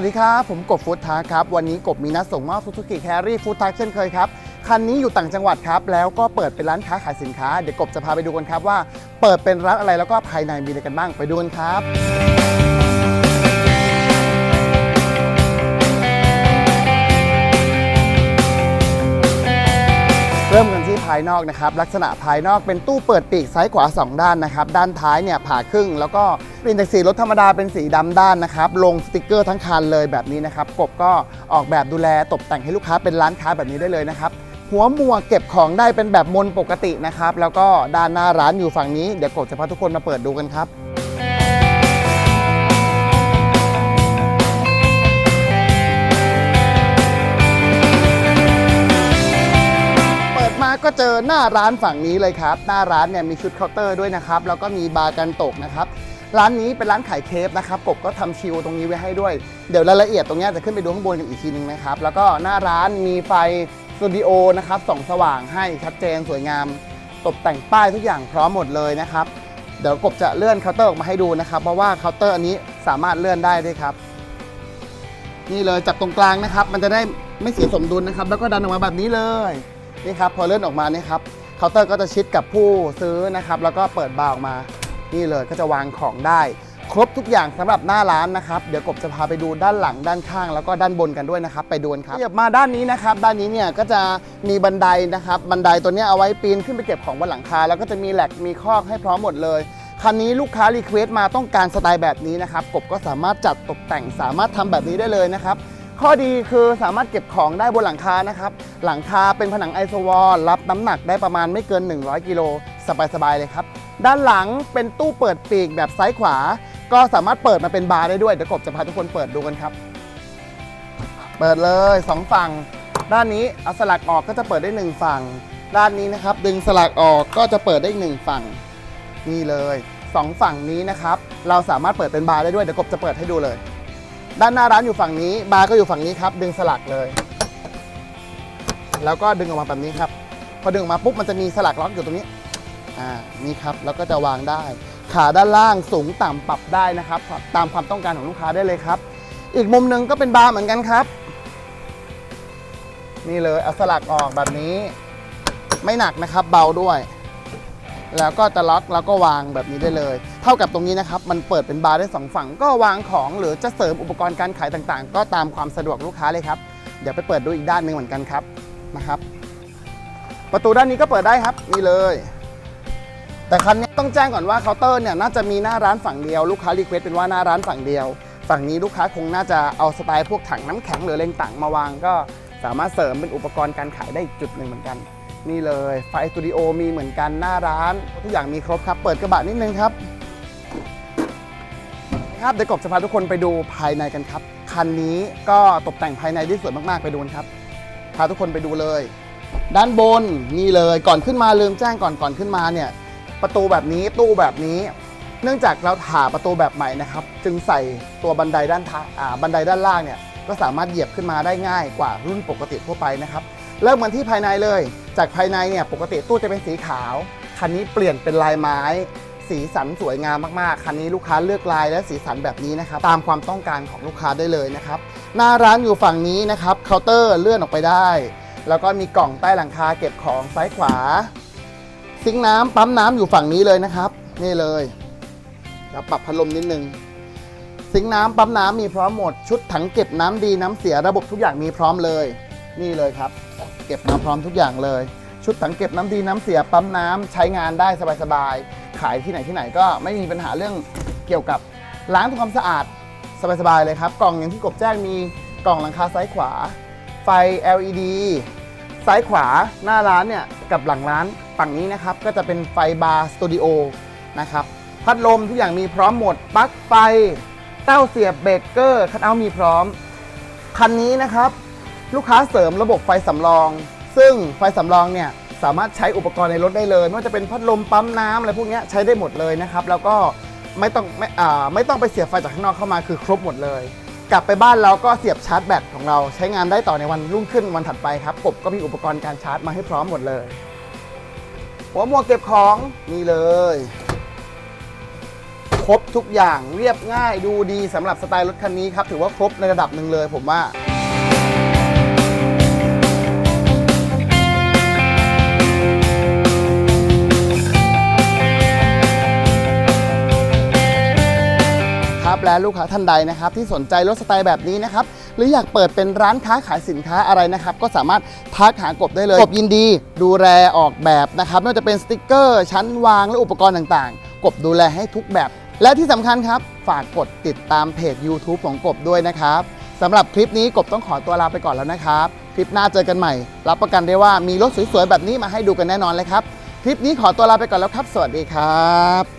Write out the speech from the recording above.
วัสดีครับ ผมกบฟู้ดทักครับ วันนี้กบมีนัดส่งมอบซูซูกิแครี่ฟู้ดทักเช่นเคยครับ คันนี้อยู่ต่างจังหวัดครับ แล้วก็เปิดเป็นร้านค้าขายสินค้า เดี๋ยวกบจะพาไปดูกันครับว่า เปิดเป็นร้านอะไรแล้วก็ภายในมีอะไรกันบ้างไปดูกันครับ ภายนอกนะครับลักษณะภายนอกเป็นตู้เปิดปีกซ้ายขวา 2 ด้านนะครับด้านท้ายเนี่ยผ่าครึ่ง แล้วก็เปลี่ยนจากสีรถธรรมดาเป็นสีดำด้านนะครับลงสติกเกอร์ทั้งคันเลยแบบนี้นะครับกบก็ออกแบบดูแลตกแต่งให้ลูกค้าเป็นร้านค้าแบบนี้ได้เลยนะครับหัวหมวกเก็บของได้เป็นแบบมนปกตินะครับแล้วก็ด้านหน้าร้านอยู่ฝั่งนี้เดี๋ยวกบจะพาทุกคนมาเปิดดูกันครับ มาก็เจอหน้าร้านฝั่งนี้เลยครับ หน้าร้านเนี่ยมีชุดเคาน์เตอร์ด้วยนะครับ แล้วก็มีบาร์กันตกนะครับ ร้านนี้เป็นร้านขายเคฟนะครับ กบก็ทำชิลตรงนี้ไว้ให้ด้วย เดี๋ยวรายละเอียดตรงนี้จะขึ้นไปดูข้างบนกันอีกทีนึงนะครับ แล้วก็หน้าร้านมีไฟสตูดิโอนะครับส่องสว่างให้ชัดเจนสวยงาม ตกแต่งป้ายทุกอย่างพร้อมหมดเลยนะครับ เดี๋ยวกบจะเลื่อนเคาน์เตอร์ออกมาให้ดูนะครับ เพราะว่าเคาน์เตอร์อันนี้สามารถเลื่อนได้ด้วยครับ นี่เลยจับตรงกลางนะครับ มันจะได้ไม่เสียสมดุลนะครับ แล้วก็ดันออกมาแบบนี้เลย นี่ครับพอเลื่อนออกมานี่ครับเคาน์เตอร์ก็จะชิดกับผู้ซื้อนะครับแล้วก็เปิดบาร์ออกมา นี่เลยก็จะวางของได้ ครบทุกอย่างสำหรับหน้าร้านนะครับเดี๋ยวกบจะพาไปดูด้านหลังด้านข้าง แล้วก็ด้านบนกันด้วยนะครับ ไปดูนครับขยับมาด้านนี้นะครับ ด้านนี้เนี่ยก็จะมีบันไดนะครับ บันไดตัวนี้เอาไว้ปีนขึ้นไปเก็บของบนหลังคา แล้วก็จะมีแหลกมีคอกให้พร้อมหมดเลยคันนี้ลูกค้ารีเควสต์มาต้องการสไตล์แบบนี้นะครับกบก็สามารถจัดตกแต่งสามารถทำแบบนี้ได้เลยนะครับ ข้อดีคือสามารถเก็บของได้บนหลังคานะครับ หลังคาเป็นผนังไอโซวอลรับน้ำหนักได้ประมาณไม่เกิน 100 กิโลสบายๆเลยครับ ด้านหลังเป็นตู้เปิดปีกแบบซ้ายขวา ก็สามารถเปิดมาเป็นบาร์ได้ด้วย เดี๋ยวกบจะพาทุกคนเปิดดูกันครับ เปิดเลยสองฝั่ง ด้านนี้เอาสลักออกก็จะเปิดได้หนึ่งฝั่ง ด้านนี้นะครับ ดึงสลักออกก็จะเปิดได้หนึ่งฝั่ง นี่เลยสองฝั่งนี้นะครับ เราสามารถเปิดเป็นบาร์ได้ด้วย เดี๋ยวกบจะเปิดให้ดูเลย ด้านหน้าร้านอยู่ฝั่งนี้ บาร์ก็อยู่ฝั่งนี้ครับ ดึงสลักเลย แล้วก็ดึงออกมาแบบนี้ครับ พอดึงออกมาปุ๊บมันจะมีสลักล็อกอยู่ตรงนี้ อ่า นี่ครับ แล้วก็จะวางได้ ขาด้านล่างสูงต่ำปรับได้นะครับ ตามความต้องการของลูกค้าได้เลยครับ อีกมุมหนึ่งก็เป็นบาร์เหมือนกันครับ นี่เลยเอาสลักออกแบบนี้ ไม่หนักนะครับ เบาด้วย แล้วก็จะล็อกแล้วก็วางแบบนี้ได้เลย ท่ากับตรงนี้นะครับ มันเปิดเป็นบาร์ได้สองฝั่ง ก็วางของหรือจะเสริมอุปกรณ์การขายต่างๆ ก็ตามความสะดวกลูกค้าเลยครับ เดี๋ยวไปเปิดดูอีกด้านหนึ่งเหมือนกันครับนะครับ ประตูด้านนี้ก็เปิดได้ครับนี่เลย แต่คันนี้ต้องแจ้งก่อนว่าเคาน์เตอร์เนี่ยน่าจะมีหน้าร้านฝั่งเดียวลูกค้ารีเควสเป็นว่าหน้าร้านฝั่งเดียว ฝั่งนี้ลูกค้าคงน่าจะเอาสไตล์พวกถังน้ำแข็งหรือเลงต่างมาวาง ก็สามารถเสริมเป็นอุปกรณ์การขายได้อีกจุดหนึ่งเหมือนกัน นี่เลยไฟสตูดิโอมีเหมือนกันหน้าร้านทุกอย่างมีครบครับ เปิดกระบะนิดนึงครับ ครับเดี๋ยวกบจะพาทุกคนไปดูภายในกันครับ คันนี้ก็ตกแต่งภายในได้สวยมากๆไปดูนครับ พาทุกคนไปดูเลย ด้านบนนี่เลยก่อนขึ้นมาลืมแจ้งก่อนก่อนขึ้นมาเนี่ย ประตูแบบนี้ตู้แบบนี้ เนื่องจากเราถาประตูแบบใหม่นะครับ จึงใส่ตัวบันไดด้านท้ายอ่าบันไดด้านล่างเนี่ยก็สามารถเหยียบขึ้นมาได้ง่ายกว่ารุ่นปกติทั่วไปนะครับเริ่มกันที่ภายในเลย จากภายในเนี่ยปกติตู้จะเป็นสีขาว คันนี้เปลี่ยนเป็นลายไม้ สีสันสวยงามมากๆ คันนี้ลูกค้าเลือกลายและสีสันแบบนี้นะครับ ตามความต้องการของลูกค้าได้เลยนะครับ หน้าร้านอยู่ฝั่งนี้นะครับ เคาน์เตอร์เลื่อนออกไปได้ แล้วก็มีกล่องใต้หลังคาเก็บของซ้ายขวา ซิงน้ำปั๊มน้ำอยู่ฝั่งนี้เลยนะครับ นี่เลยแล้วปรับพัดลมนิดนึง ซิงน้ำปั๊มน้ำมีพร้อมหมด ชุดถังเก็บน้ำดีน้ำเสียระบบทุกอย่างมีพร้อมเลย นี่เลยครับ เก็บมาพร้อมทุกอย่างเลย ชุดถังเก็บน้ำดีน้ำเสียปั๊มน้ำใช้งานได้สบายๆ ขายที่ไหนที่ไหนก็ไม่มีปัญหาเรื่องเกี่ยวกับล้างทำความสะอาดสบายๆเลยครับ กล่องอย่างที่กบแจ้งมีกล่องหลังคาซ้ายขวา ไฟ LED ซ้ายขวาหน้าร้านเนี่ยกับหลังร้านฝั่งนี้นะครับ ก็จะเป็นไฟบาร์สตูดิโอนะครับพัดลมทุกอย่างมีพร้อมหมดปลั๊กไฟเต้าเสียบเบรกเกอร์คัทเอามีพร้อม คันนี้นะครับ ลูกค้าเสริมระบบไฟสำรอง ซึ่งไฟสำรองเนี่ย สามารถใช้อุปกรณ์ในรถได้เลย ไม่ว่าจะเป็นพัดลมปั๊มน้ำอะไรพวกเนี้ยใช้ได้หมดเลยนะครับ แล้วก็ไม่ต้องไม่อ่าไม่ต้องไปเสียบไฟจากข้างนอกเข้ามาคือครบหมดเลย กลับไปบ้านเราก็เสียบชาร์จแบตของเราใช้งานได้ต่อในวันรุ่งขึ้นวันถัดไปครับกบก็มีอุปกรณ์การชาร์จมาให้พร้อมหมดเลยหัวหมวกเก็บของนี่เลยคครบทุกอย่างเรียบง่ายดูดีสำหรับสไตล์รถคันนี้ครับถือว่าครบในระดับหนึ่งเลยผมว่า และลูกค้าท่านใดนะครับ ที่สนใจรถสไตล์แบบนี้นะครับ หรืออยากเปิดเป็นร้านค้าขายสินค้าอะไรนะครับ ก็สามารถทักหากบได้เลยกบยินดี ดูแลออกแบบนะครับไม่ว่าจะเป็นสติกเกอร์ ชั้นวางและอุปกรณ์ต่างๆ กบดูแลให้ทุกแบบ และที่สำคัญครับ ฝากกดติดตามเพจ YouTube ของกบด้วยนะครับสำหรับคลิปนี้กบต้องขอตัวลาไปก่อนแล้วนะครับ คลิปหน้าเจอกันใหม่ รับประกันได้ว่ามีรถสวยๆแบบนี้มาให้ดูกันแน่นอนเลยครับ คลิปนี้ขอตัวลาไปก่อนแล้วครับ สวัสดีครับ